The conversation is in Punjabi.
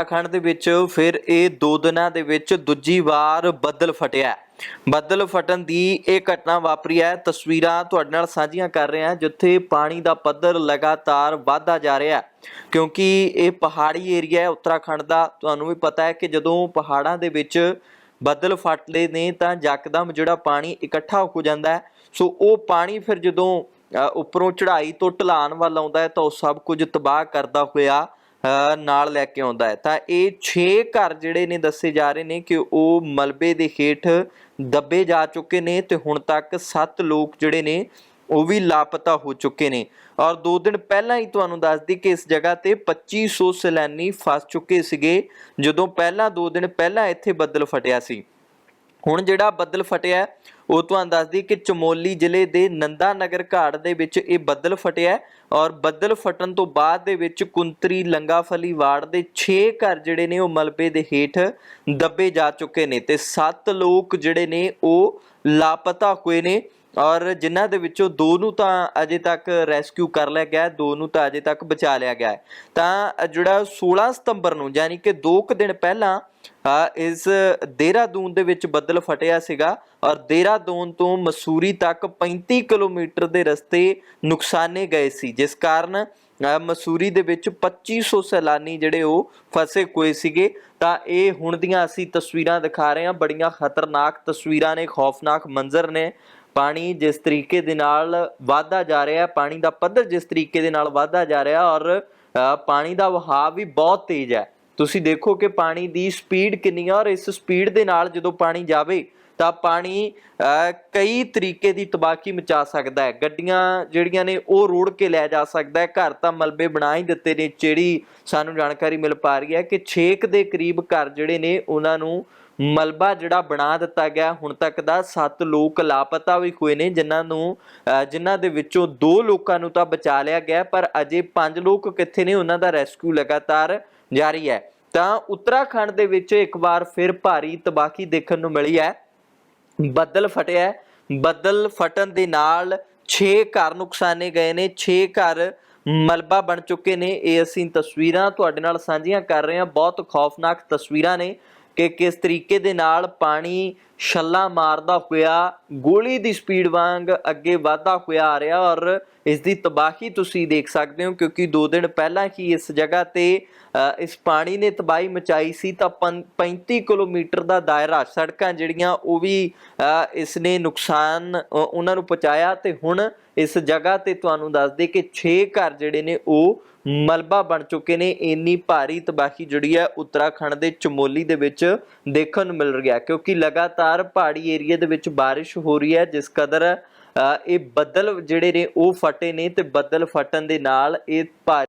ਉੱਤਰਾਖੰਡ ਦੇ ਵਿੱਚ ਫਿਰ ਇਹ ਦੋ ਦਿਨਾਂ ਦੇ ਵਿੱਚ ਦੂਜੀ ਵਾਰ ਬੱਦਲ ਫਟਿਆ ਬੱਦਲ ਫਟਣ ਦੀ ਇਹ ਘਟਨਾ ਵਾਪਰੀ ਹੈ। ਤਸਵੀਰਾਂ ਤੁਹਾਡੇ ਨਾਲ ਸਾਂਝੀਆਂ ਕਰ ਰਹੇ ਹਾਂ, ਜਿੱਥੇ ਪਾਣੀ ਦਾ ਪੱਧਰ ਲਗਾਤਾਰ ਵਧਦਾ ਜਾ ਰਿਹਾ ਹੈ। ਕਿਉਂਕਿ ਇਹ ਪਹਾੜੀ ਏਰੀਆ ਹੈ, ਉੱਤਰਾਖੰਡ ਦਾ। ਤੁਹਾਨੂੰ ਵੀ ਪਤਾ ਹੈ ਕਿ ਜਦੋਂ ਪਹਾੜਾਂ ਦੇ ਵਿੱਚ ਬੱਦਲ ਫਟਦੇ ਨੇ, ਤਾਂ ਯਕਦਮ ਜਿਹੜਾ ਪਾਣੀ ਇਕੱਠਾ ਹੋ ਜਾਂਦਾ ਹੈ। ਸੋ ਉਹ ਪਾਣੀ ਫਿਰ ਜਦੋਂ ਉੱਪਰੋਂ ਚੜ੍ਹਾਈ ਤੋਂ ਢਲਾਨ ਵੱਲ ਆਉਂਦਾ ਹੈ, ਤਾਂ ਉਹ ਸਭ ਕੁਝ ਤਬਾਹ ਕਰਦਾ ਹੋਇਆ ਨਾਲ ਲੈ ਕੇ ਆਉਂਦਾ ਹੈ। ਤਾਂ ਇਹ 6 ਘਰ ਜਿਹੜੇ ਨੇ ਦੱਸੇ ਜਾ ਰਹੇ ਨੇ ਕਿ ਉਹ ਮਲਬੇ ਦੇ ਹੇਠ ਦੱਬੇ ਜਾ ਚੁੱਕੇ ਨੇ ਤੇ ਹੁਣ ਤੱਕ 7 ਲੋਕ ਜਿਹੜੇ ਨੇ ਉਹ ਵੀ ਲਾਪਤਾ ਹੋ ਚੁੱਕੇ ਨੇ। ਔਰ 2 ਦਿਨ ਪਹਿਲਾਂ ਹੀ ਤੁਹਾਨੂੰ ਦੱਸ ਦਈ ਕਿ ਇਸ ਜਗ੍ਹਾ ਤੇ 2500 ਸੈਲਾਨੀ ਫਸ ਚੁੱਕੇ ਸੀਗੇ, ਜਦੋਂ ਪਹਿਲਾਂ 2 ਦਿਨ ਪਹਿਲਾਂ ਇੱਥੇ ਬੱਦਲ ਫਟਿਆ ਸੀ। ਹੁਣ ਜਿਹੜਾ ਬੱਦਲ ਫਟਿਆ ਉਹ ਤੁਹਾਨੂੰ ਦੱਸਦੀ ਕਿ ਚਮੋਲੀ ਜ਼ਿਲ੍ਹੇ ਦੇ ਨੰਦਾ ਨਗਰ ਘਾਟ ਦੇ ਵਿੱਚ ਇਹ ਬੱਦਲ ਫਟਿਆ ਔਰ ਬੱਦਲ ਫਟਣ ਤੋਂ ਬਾਅਦ ਦੇ ਵਿੱਚ ਕੁੰਤਰੀ ਲੰਗਾਫਲੀ ਵਾਰਡ ਦੇ 6 ਘਰ ਜਿਹੜੇ ਨੇ, ਉਹ ਮਲਬੇ ਦੇ ਹੇਠ ਦੱਬੇ ਜਾ ਚੁੱਕੇ ਨੇ ਤੇ 7 ਲੋਕ ਜਿਹੜੇ ਨੇ, ਉਹ ਲਾਪਤਾ ਹੋਏ ਨੇ। ਔਰ ਜਿਨ੍ਹਾਂ ਦੇ ਵਿੱਚੋਂ ਦੋ ਨੂੰ ਤਾਂ ਅਜੇ ਤੱਕ ਰੈਸਕਿਊ ਕਰ ਲਿਆ ਗਿਆ ਹੈ, ਦੋ ਨੂੰ ਤਾਂ ਅਜੇ ਤੱਕ ਬਚਾ ਲਿਆ ਗਿਆ ਹੈ। ਤਾਂ ਜਿਹੜਾ 16 ਸਤੰਬਰ ਨੂੰ ਯਾਨੀ ਕਿ 2 ਕੁ ਦਿਨ ਪਹਿਲਾਂ ਇਸ ਦੇਹਰਾਦੂਨ ਦੇ ਵਿੱਚ ਬੱਦਲ ਫਟਿਆ ਸੀਗਾ ਔਰ ਦੇਹਰਾਦੂਨ ਤੋਂ ਮਸੂਰੀ ਤੱਕ 35 ਕਿਲੋਮੀਟਰ ਦੇ ਰਸਤੇ ਨੁਕਸਾਨੇ ਗਏ ਸੀ ਜਿਸ ਕਾਰਨ ਅ, ਮਸੂਰੀ ਦੇ ਵਿੱਚ 2500 ਸੈਲਾਨੀ ਜਿਹੜੇ ਉਹ ਫਸੇ ਹੋਏ ਸੀਗੇ। ਤਾਂ ਇਹ ਹੁਣ ਦੀਆਂ ਅਸੀਂ ਤਸਵੀਰਾਂ ਦਿਖਾ ਰਹੇ ਹਾਂ। ਬੜੀਆਂ ਖਤਰਨਾਕ ਤਸਵੀਰਾਂ ਨੇ ਖੌਫਨਾਕ ਮੰਜ਼ਰ ਨੇ। ਪਾਣੀ ਜਿਸ ਤਰੀਕੇ ਦੇ ਨਾਲ ਵਧਦਾ ਜਾ ਰਿਹਾ ਹੈ ਪਾਣੀ ਦਾ ਪੱਧਰ ਜਿਸ ਤਰੀਕੇ ਦੇ ਨਾਲ ਵਧਦਾ ਜਾ ਰਿਹਾ ਔਰ ਪਾਣੀ ਦਾ ਵਹਾਅ ਵੀ ਬਹੁਤ ਤੇਜ਼ ਹੈ। ਤੁਸੀਂ ਦੇਖੋ ਕਿ ਪਾਣੀ ਦੀ ਸਪੀਡ ਕਿੰਨੀ ਹੈ ਔਰ ਇਸ ਸਪੀਡ ਦੇ ਨਾਲ ਜਦੋਂ ਪਾਣੀ ਜਾਵੇ ਤਾਂ ਪਾਣੀ ਅ, ਕਈ ਤਰੀਕੇ ਦੀ ਤਬਾਹੀ ਮਚਾ ਸਕਦਾ ਹੈ। ਗੱਡੀਆਂ ਜਿਹੜੀਆਂ ਨੇ ਉਹ ਰੋੜ ਕੇ ਲੈ ਜਾ ਸਕਦਾ ਹੈ। ਘਰ ਤਾਂ ਮਲਬੇ ਬਣਾ ਹੀ ਦਿੱਤੇ ਨੇ ਜਿਹੜੀ ਸਾਨੂੰ ਜਾਣਕਾਰੀ ਮਿਲ ਪਾ ਰਹੀ ਹੈ ਕਿ 6 ਦੇ ਕਰੀਬ ਘਰ ਜਿਹੜੇ ਨੇ ਉਹਨਾਂ ਨੂੰ ਮਲਬਾ ਜਿਹੜਾ ਬਣਾ ਦਿੱਤਾ ਗਿਆ ਹੁਣ ਤੱਕ ਦਾ 7 ਲੋਕ ਲਾਪਤਾ ਵੀ ਹੋਏ ਨੇ ਜਿਨ੍ਹਾਂ ਨੂੰ ਅ, ਜਿਨ੍ਹਾਂ ਦੇ ਵਿੱਚੋਂ 2 ਲੋਕਾਂ ਨੂੰ ਤਾਂ ਬਚਾ ਲਿਆ ਗਿਆ ਪਰ ਅਜੇ 5 ਲੋਕ ਕਿੱਥੇ ਨੇ ਉਹਨਾਂ ਦਾ ਰੈਸਕਿਊ ਲਗਾਤਾਰ ਜਾਰੀ ਹੈ। ਤਾਂ ਉੱਤਰਾਖੰਡ ਦੇ ਵਿੱਚ ਇੱਕ ਵਾਰ ਫਿਰ ਭਾਰੀ ਤਬਾਹੀ ਦੇਖਣ ਨੂੰ ਮਿਲੀ ਹੈ। ਬੱਦਲ ਫਟਿਆ ਬੱਦਲ ਫਟਣ ਦੇ ਨਾਲ 6 ਘਰ ਨੁਕਸਾਨੇ ਗਏ ਨੇ 6 ਘਰ ਮਲਬਾ ਬਣ ਚੁੱਕੇ ਨੇ। ਇਹ ਅਸੀਂ ਤਸਵੀਰਾਂ ਤੁਹਾਡੇ ਨਾਲ ਸਾਂਝੀਆਂ ਕਰ ਰਹੇ ਹਾਂ। ਬਹੁਤ ਖੌਫਨਾਕ ਤਸਵੀਰਾਂ ਨੇ। ਕਿ ਕਿਸ ਤਰੀਕੇ ਦੇ ਨਾਲ ਪਾਣੀ ਛੱਲਾ ਮਾਰਦਾ ਹੋਇਆ ਗੋਲੀ ਦੀ ਸਪੀਡ ਵਾਂਗ ਅੱਗੇ ਵਧਦਾ ਹੋਇਆ ਆ ਰਿਹਾ ਔਰ ਇਸ ਦੀ ਤਬਾਹੀ ਤੁਸੀਂ ਦੇਖ ਸਕਦੇ ਹੋ ਕਿਉਂਕਿ 2 ਦਿਨ ਪਹਿਲਾਂ ਹੀ ਇਸ ਜਗ੍ਹਾ ਤੇ ਇਸ ਪਾਣੀ ਨੇ ਤਬਾਹੀ ਮਚਾਈ ਸੀ ਤਾਂ ਪੰ- 35 ਕਿਲੋਮੀਟਰ ਦਾ ਦਾਇਰਾ ਸੜਕਾਂ ਜਿਹੜੀਆਂ ਉਹ ਵੀ ਅ, ਇਸ ਨੇ ਨੁਕਸਾਨ ਉਹਨਾਂ ਨੂੰ ਪਹੁੰਚਾਇਆ ਤੇ ਹੁਣ ਇਸ ਜਗ੍ਹਾ ਤੇ ਤੁਹਾਨੂੰ ਦੱਸ ਦੇ ਕਿ 6 ਘਰ ਜਿਹੜੇ ਨੇ ਉਹ ਮਲਬਾ ਬਣ ਚੁੱਕੇ ਨੇ। ਇੰਨੀ ਭਾਰੀ ਤਬਾਹੀ ਜਿਹੜੀ ਹੈ ਉੱਤਰਾਖੰਡ ਦੇ ਚਮੋਲੀ ਦੇ ਵਿੱਚ ਦੇਖਣ ਨੂੰ ਮਿਲ ਰਿਹਾ ਕਿਉਂਕਿ ਲਗਾਤਾਰ ਪਹਾੜੀ ਏਰੀਆ ਦੇ ਵਿੱਚ ਬਾਰਿਸ਼ ਹੋ ਰਹੀ ਹੈ ਜਿਸ ਕਦਰ ਅ, ਇਹ ਬੱਦਲ ਜਿਹੜੇ ਨੇ ਉਹ ਫਟੇ ਨੇ ਤੇ ਬੱਦਲ ਫਟਣ ਦੇ ਨਾਲ ਇਹ ਭਾਰੀ